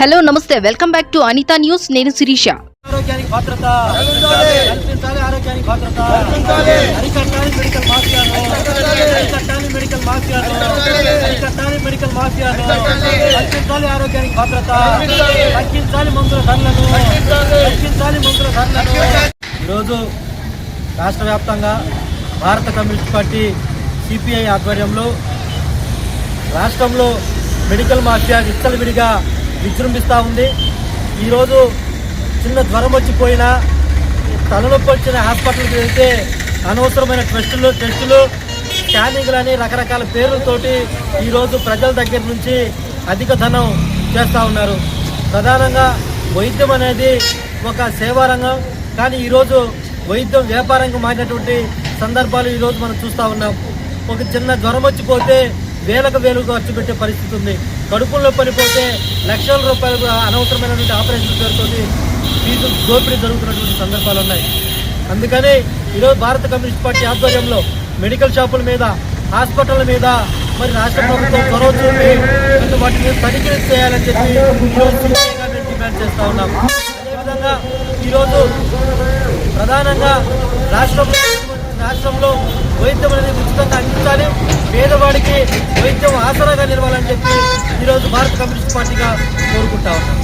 Hello namaste. Welcome back to Anitha news. నేను శిరీష. ఆరోగ్యానికి భద్రత. కల్పించాలి ఆరోగ్యానికి భద్రత. అరికట్టాలి మెడికల్ మాఫియాను అరికట్టాలి మెడికల్ మాఫియాను అరికట్టాలి మెడికల్ మాఫియాను కల్పించాలి ఆరోగ్యానికి భద్రత. తగ్గించాలి మందుల ధరలను. తగ్గించాలి మందుల ధరలను. ఈరోజు రాష్ట్ర వ్యాప్తంగా భారత కమ్యూనిస్ట్ పార్టీ సిపిఐ ఆధ్వర్యంలో రాష్ట్రంలో మెడికల్ మాఫియా విచ్చలవిడిగా విజృంభిస్తూ ఉంది. ఈరోజు చిన్న జ్వరం వచ్చిపోయినా తలనొప్పి వచ్చిన హాస్పిటల్కి వెళ్తే అనవసరమైన టెస్టులు టెస్టులు స్కానింగ్లని రకరకాల పేర్లతోటి ఈరోజు ప్రజల దగ్గర నుంచి అధిక ధనం చేస్తూ ఉన్నారు. ప్రధానంగా వైద్యం అనేది ఒక సేవా రంగం కానీ ఈరోజు వైద్యం వ్యాపారంగా మారినటువంటి సందర్భాలు ఈరోజు మనం చూస్తూ ఉన్నాం. ఒక చిన్న జ్వరం వచ్చిపోతే వేలకు వేలు ఖర్చు పెట్టే పరిస్థితి ఉంది. కడుపుల్లో పడిపోతే లక్షల రూపాయలు అనవసరమైనటువంటి ఆపరేషన్ జరుగుతుంది ఫీజు దోపిడీ జరుగుతున్నటువంటి సందర్భాలు ఉన్నాయి. అందుకని ఈరోజు భారత కమ్యూనిస్ట్ పార్టీ ఆధ్వర్యంలో మెడికల్ షాపుల మీద హాస్పిటల్ మీద మరి రాష్ట్ర ప్రభుత్వం చొరవ చూపి వాటి మీద తనిఖీలు చేయాలని చెప్పి ఈరోజు మేము డిమాండ్ చేస్తూ ఉన్నాం. అదేవిధంగా ఈరోజు ప్రధానంగా రాష్ట్రంలో రాష్ట్రంలో వైద్యం అనేది ఉచితంగా ఆసరాగా నిలవాలని చెప్పి ఈరోజు భారత కమ్యూనిస్ట్ పార్టీగా కోరుకుంటా ఉన్నాం.